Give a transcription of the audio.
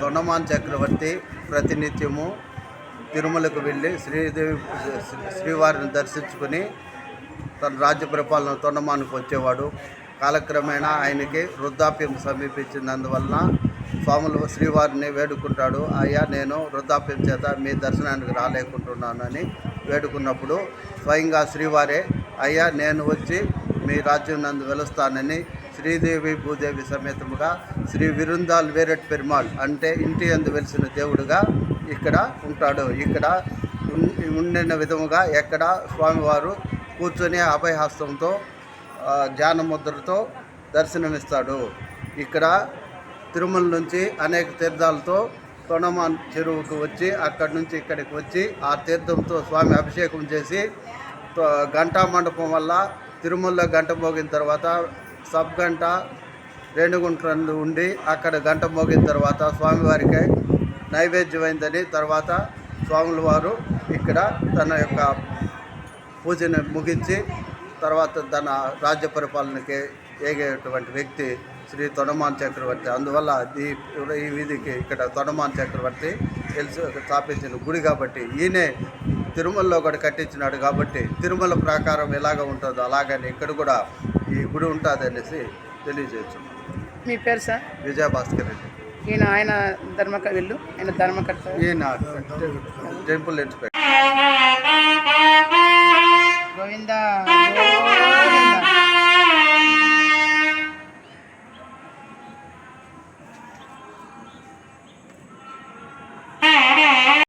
దొండమాన్ చక్రవర్తి ప్రతినిత్యము తిరుమలకు వెళ్ళి శ్రీదేవి శ్రీవారిని దర్శించుకుని తన రాజ్య పరిపాలన తొండమానికి వచ్చేవాడు. కాలక్రమేణా ఆయనకి వృద్ధాప్యం సమీపించినందువలన స్వాములు శ్రీవారిని వేడుకుంటాడు. అయ్యా నేను వృద్ధాప్యం చేత మీ దర్శనానికి రాలేకుంటున్నానని వేడుకున్నప్పుడు స్వయంగా శ్రీవారే అయ్యా నేను వచ్చి మీ రాజ్యం నందు వెలుస్తానని శ్రీదేవి భూదేవి సమేతముగా శ్రీ విరుందాల్ వేరట్ పెరుమాళ్ అంటే ఇంటి అందు వెలిసిన దేవుడుగా ఇక్కడ ఉంటాడు. ఇక్కడ ఉండిన విధముగా ఎక్కడ స్వామివారు కూర్చొని అభయహస్తంతో ఆ, ధ్యాన ముద్రతో దర్శనమిస్తాడు. ఇక్కడ తిరుమల నుంచి అనేక తీర్థాలతో తొండమాన్ చెరువుకు వచ్చి అక్కడి నుంచి ఇక్కడికి వచ్చి ఆ తీర్థంతో స్వామి అభిషేకం చేసి గంటా మండపం వల్ల తిరుమలలో గంట మోగిన తర్వాత సబ్ గంట రేణుగుంట్రందు ఉండి అక్కడ గంట మోగిన తర్వాత స్వామివారికి నైవేద్యమైందని తర్వాత స్వాముల వారు ఇక్కడ తన యొక్క పూజను ముగించి తర్వాత తన రాజ్య పరిపాలనకి ఏగేటువంటి వ్యక్తి శ్రీ తొడమాన్ చక్రవర్తి. అందువల్ల ఈ ఈ వీధికి ఇక్కడ తొడమాన్ చక్రవర్తి తెలుసు స్థాపించిన గుడి కాబట్టి ఈయనే తిరుమలలో కూడా కట్టించినాడు కాబట్టి తిరుమల ప్రాకారం ఎలాగ ఉంటుందో అలాగని ఇక్కడ కూడా ఈ గుడి ఉంటుంది అనేసి తెలియజేయచ్చు. మీ పేరు సార్? విజయ భాస్కర్ రెడ్డి. ఈయన ఆయన ధర్మక ఆయన ధర్మకర్త. ఈయన టెంపుల్ ఎంచుకో గోవిందా.